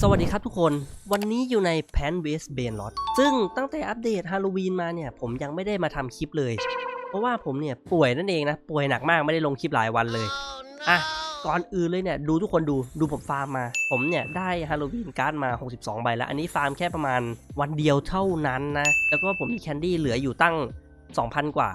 สวัสดีครับทุกคน วันนี้อยู่ในแพนเวสเบนลอตซึ่งตั้งแต่อัปเดตฮาโลวีนมาเนี่ย ผมยังไม่ได้มาทำคลิปเลย เพราะว่าผมเนี่ยป่วยนั่นเองนะ ป่วยหนักมากไม่ได้ลงคลิปหลายวันเลย อะ ก่อนอื่นเลยเนี่ย ดูทุกคนดู ดูผมฟาร์มมา ผมเนี่ยได้ฮาโลวีนการ์ดมา 62 ใบแล้ว อันนี้ฟาร์มแค่ประมาณวันเดียวเท่านั้นนะ แล้วก็ผมมีแคนดี้เหลืออยู่ตั้ง 2,000 กว่า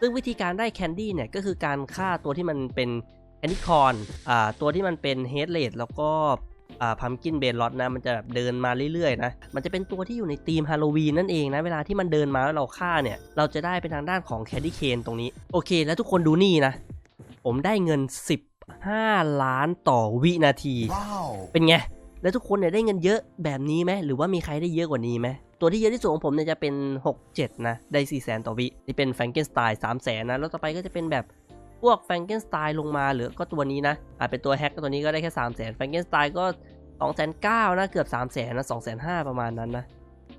ซึ่งวิธีการได้แคนดี้เนี่ยก็คือการฆ่าตัวที่มันเป็นแอนนิคอนอ่าตัวที่มันเป็นเฮดเลดแล้วก็อ่า พัมกินเบนลอตนะ มันจะแบบเดินมาเรื่อยๆนะ มันจะเป็นตัวที่อยู่ในธีมฮาโลวีนนั่นเองนะ เวลาที่มันเดินมาแล้วเราฆ่าเนี่ย เราจะได้เป็นทางด้านของแคนดี้เคนตรงนี้ โอเค แล้วทุกคนดูนี่นะ ผมได้เงิน 15 ล้านต่อวินาที Wow. เป็นไง แล้วทุกคนเนี่ยได้เงินเยอะแบบนี้ไหมหรือว่ามีใครได้เยอะกว่านี้ไหมตัวที่เยอะที่สุดของผมเนี่ยจะเป็น 6 7 นะ ได้ 4 0 0 0 0 0 ต่อวิ นี่เป็นแฟรงเกนสไตน์3 0 0 0 0 นะ แล้วต่อไปก็จะเป็นแบบ พวกแฟรงเกนสไตน์ลงมาเหลือก็ตัวนี้นะอาจเป็นตัวแฮกก็ตัวนี้ก็ได้แค่3 0 0 0 0 0แฟรงเกนสไตน์ก็2 9 0 0 0นะเกือบ3 0 0 0 0 0นะ2 5 0 0 0ประมาณนั้นนะ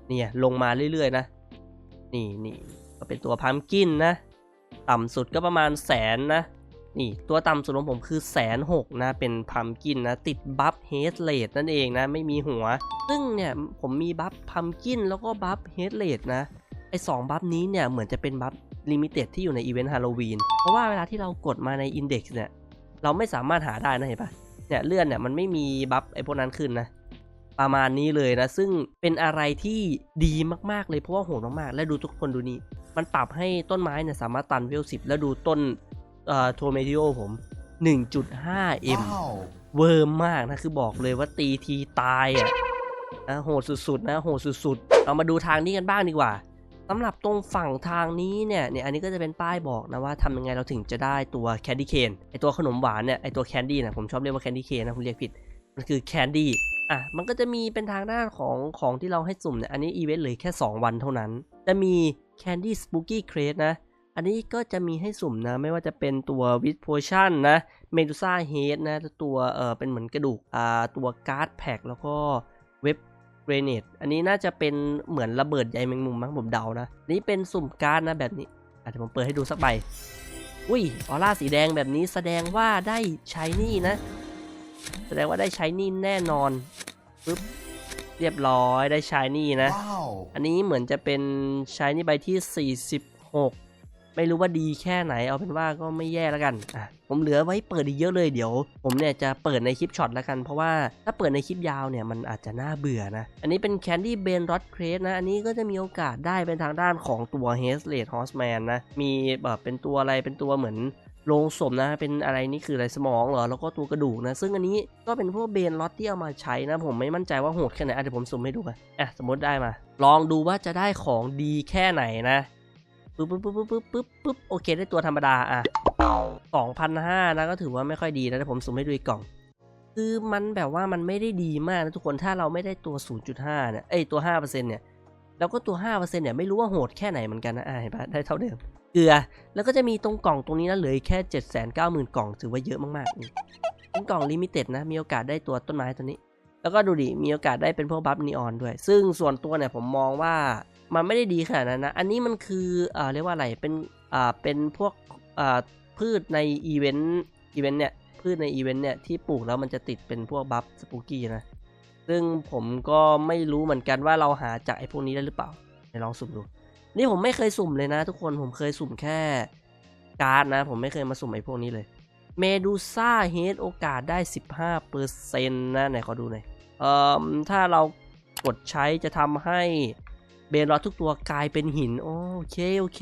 เนี่ยลงมาเรื่อยๆนะ นี่นี่ก็เป็นตัวพัมกินนะ ต่ำสุดก็ประมาณแสนนะนี่ตัวต่ำสุดของผมคือแสนหกนะ เป็นพัมกินนะ ติดบัฟเฮดเลดนั่นเองนะ ไม่มีหัว ซึ่งเนี่ยผมมีบัฟพัมกินแล้วก็บัฟเฮดเลดนะไอสองบัฟนี้เนี่ยเหมือนจะเป็นบัฟ ลิมิเต็ดที่อยู่ในอีเวนต์ฮาโลวีนเพราะว่าเวลาที่เรากดมาในอินเด็กซ์เนี่ย เราไม่สามารถหาได้นะเห็นปะเนี่ยเลื่อนเนี่ยมันไม่มีบัฟไอพวกนั้นขึ้นนะประมาณนี้เลยนะ ซึ่งเป็นอะไรที่ดีมากๆเลยเพราะว่าโหดมากๆ และดูทุกคนดูนี่ มันปรับให้ต้นไม้เนี่ยสามารถตันเวลสิบแล้วดูต้นเอ่อโทเมทิโอผม 1.5m Wow. เวิร์มมากนะ คือบอกเลยว่าตีทีตายอะนะโหดสุดๆนะโหดสุดๆเรามาดูทางนี้กันบ้างดีกว่า สำหรับตรงฝั่งทางนี้เนี่ยเนี่ยอันนี้ก็จะเป็นป้ายบอกนะว่าทำยังไงเราถึงจะได้ตัวแคนดี้เคนไอตัวขนมหวานเนี่ยไอตัวแคนดี้นะผมชอบเรียกว่าแคนดี้เคนนะผมเรียกผิด มันคือแคนดี้อะมันก็จะมีเป็นทางด้านของของที่เราให้สุ่มเนี่ยอันนี้อีเวนต์เลยแค่ 2 วันเท่านั้น จะมีแคนดี้สปูกี้เครสนะ อันนี้ก็จะมีให้สุ่มนะ ไม่ว่าจะเป็นตัววิดโพชั่นนะเมดูซ่าเฮดนะตัวเออเป็นเหมือนกระดูกอ่าตัวการ์ดแพ็กแล้วก็เว็บ เกรเนตอันนี้น่าจะเป็นเหมือนระเบิดใยแมงมุมมั้งผมเดานะ นี่เป็นสุ่มการ์ดนะแบบนี้อะเดี๋ยวผมเปิดให้ดูสักใบ อุ้ย ออร่าสีแดงแบบนี้แสดงว่าได้ใช้นี่นะ แสดงว่าได้ใช้นี่แน่นอนปึ๊บเรียบร้อยได้ใช้นี่นะ Wow. อันนี้เหมือนจะเป็นใช้นี่ใบที่ 46 ไม่รู้ว่าดีแค่ไหนเอาเป็นว่าก็ไม่แย่แล้วกันอะผมเหลือไว้เปิดอีกเยอะเลยเดี๋ยว ผมเนี่ยจะเปิดในคลิปช็อตแล้วกัน เพราะว่าถ้าเปิดในคลิปยาวเนี่ยมันอาจจะน่าเบื่อนะ อันนี้เป็นแคนดี้เบนรอดเครสนะ อันนี้ก็จะมีโอกาสได้เป็นทางด้านของตัวเฮสเลดฮอสแมนนะ มีแบบเป็นตัวอะไรเป็นตัวเหมือนโลงศพนะ เป็นอะไรนี่คืออะไรสมองเหรอ แล้วก็ตัวกระดูกนะ ซึ่งอันนี้ก็เป็นพวกเบนล็อตที่เอามาใช้นะ ผมไม่มั่นใจว่าโหดแค่ไหนอะเดี๋ยวผมสุ่มให้ดูกันอะสมมติได้มา ลองดูว่าจะได้ของดีแค่ไหนนะ ปึ๊บปึ๊บปึ๊บปึ๊บปึ๊บปึ๊บโอเคได้ตัวธรรมดาอะสองพันห้านะก็ถือว่าไม่ค่อยดีนะเดี๋ยวผมสุ่มให้ดูอีกกล่อง คือมันแบบว่ามันไม่ได้ดีมากนะทุกคนถ้าเราไม่ได้ตัว 0.5เนี่ยเอ้ยตัว5%เนี่ยแล้วก็ตัว 5%เนี่ยไม่รู้ว่าโหดแค่ไหนเหมือนกันนะอะเห็นปะได้เท่าเดิมเกลือ แล้วก็จะมีตรงกล่องตรงนี้นะเหลือแค่7 9 0 0 0 0 กล่องถือว่าเยอะมากๆนี่เป็นกล่องลิมิเต็ดนะมีโอกาสได้ตัวต้นไม้ตัวนี้ แล้วก็ดูดิมีโอกาสได้เป็นพวกบัฟนีออนด้วย ซึ่งส่วนตัวเนี่ยผมมองว่า มันไม่ได้ดีขนาดนั้นนะ อันนี้มันคือเอ่อเรียกว่าอะไร เป็นอ่าเป็นพวกอ่าพืชในอีเวนต์อีเวนต์เนี่ย พืชในอีเวนต์เนี่ยที่ปลูกแล้วมันจะติดเป็นพวกบัฟสปูกี้นะ ซึ่งผมก็ไม่รู้เหมือนกันว่าเราหาจากไอ้พวกนี้ได้หรือเปล่าไหนลองสุ่มดู นี่ผมไม่เคยสุ่มเลยนะ ทุกคน ผมเคยสุ่มแค่การ์ดนะ ผมไม่เคยมาสุ่มไอ้พวกนี้เลย เมดูซ่าเฮดโอกาสได้ 15เปอร์เซ็นต์นะ ไหนขอดูหน่อย เอ่อ ถ้าเรากดใช้จะทำให้ บนรอทุกตัวกลายเป็นหิน โอเค โอเค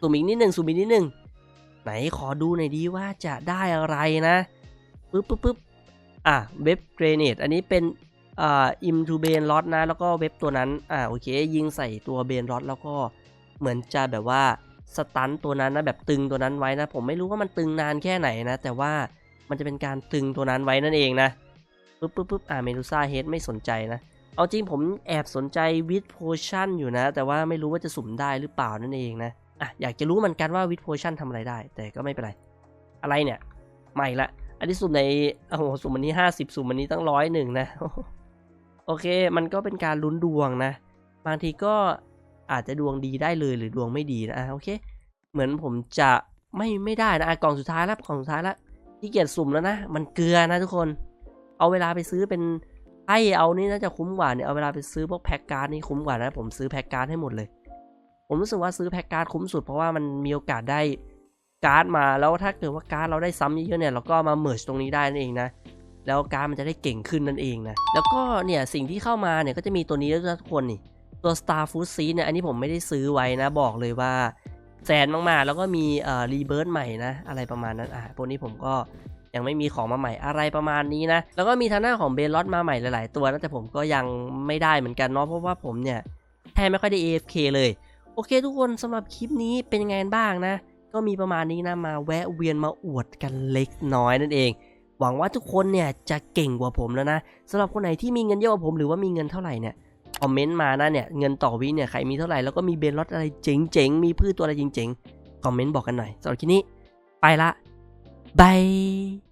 สุ่มอีกนิดหนึ่งสุ่มอีกนิดหนึ่งไหนขอดูหน่อยดีว่าจะได้อะไรนะปึ๊บปึ๊บปึ๊บอะเว็บเกรเนตอันนี้เป็นอ่าอิมทูเบนล็อตนะ แล้วก็เว็บตัวนั้น อ่าโอเค ยิงใส่ตัวเบนล็อตแล้วก็เหมือนจะแบบว่าสตันตัวนั้นนะแบบตึงตัวนั้นไว้นะ ผมไม่รู้ว่ามันตึงนานแค่ไหนนะ แต่ว่ามันจะเป็นการตึงตัวนั้นไว้นั่นเองนะปึ๊บปึ๊บปึ๊บอ่าเมดูซ่าเฮดไม่สนใจนะ เอาจริงผมแอบสนใจวิดโพชั่นอยู่นะ แต่ว่าไม่รู้ว่าจะสุ่มได้หรือเปล่านั่นเองนะอะอยากจะรู้เหมือนกันว่าวิดโพชั่นทำอะไรได้ แต่ก็ไม่เป็นไร อะไรเนี่ยใหม่ละอันนี้สุ่มในโอ้โหสุ่มวันนี้ห้าสิบสุ่มวันนี้ตั้งร้อยหนึ่งนะ โอเค มันก็เป็นการลุ้นดวงนะ บางทีก็อาจจะดวงดีได้เลยหรือดวงไม่ดีนะโอเค เหมือนผมจะไม่ไม่ได้นะกล่องสุดท้ายแล้วกล่องสุดท้ายแล้วที่เกียจสุ่มแล้วนะ มันเกลือนะทุกคน เอาเวลาไปซื้อเป็น ให้เอานี่น่าจะคุ้มกว่าเนี่ยเอาเวลาไปซื้อพวกแพ็กการ์ดนี่คุ้มกว่านะผมซื้อแพ็กการ์ดให้หมดเลย ผมรู้สึกว่าซื้อแพ็กการ์ดคุ้มสุดเพราะว่ามันมีโอกาสได้การ์ดมาแล้วถ้าเกิดว่าการ์ดเราได้ซ้ำเยอะๆเนี่ยเราก็มาเมิร์ชตรงนี้ได้นั่นเองนะแล้วการ์ดมันจะได้เก่งขึ้นนั่นเองนะแล้วก็เนี่ยสิ่งที่เข้ามาเนี่ยก็จะมีตัวนี้ด้วยทุกคนนี่ตัว Star Food Seed เนี่ยอันนี้ผมไม่ได้ซื้อไว้นะบอกเลยว่าแสนมากๆ แล้วก็มีเอ่อรีเบิร์ใหม่นะ อะไรประมาณนั้นอะพวกนี้ผมก็ ยังไม่มีของมาใหม่อะไรประมาณนี้นะ แล้วก็มีทางหน้าของเบลลอตมาใหม่หลาย ๆ ตัวนะแต่ผมก็ยังไม่ได้เหมือนกันเนาะเพราะว่าผมเนี่ยแทบไม่ค่อยได้ AFK เลย โอเคทุกคนสำหรับคลิปนี้เป็นยังไงบ้างนะ ก็มีประมาณนี้นะมาแวะเวียนมาอวดกันเล็กน้อยนั่นเองหวังว่าทุกคนเนี่ยจะเก่งกว่าผมแล้วนะสำหรับคนไหนที่มีเงินเยอะกว่าผมหรือว่ามีเงินเท่าไหร่เนี่ยคอมเมนต์มานะเนี่ยเงินต่อวิเนี่ยใครมีเท่าไหร่แล้วก็มีเบนลอตอะไรเจ๋งๆ มีพืชตัวอะไรเจ๋งๆ คอมเมนต์บอกกันหน่อยสำหรับคลิปนี้ ไปละบาย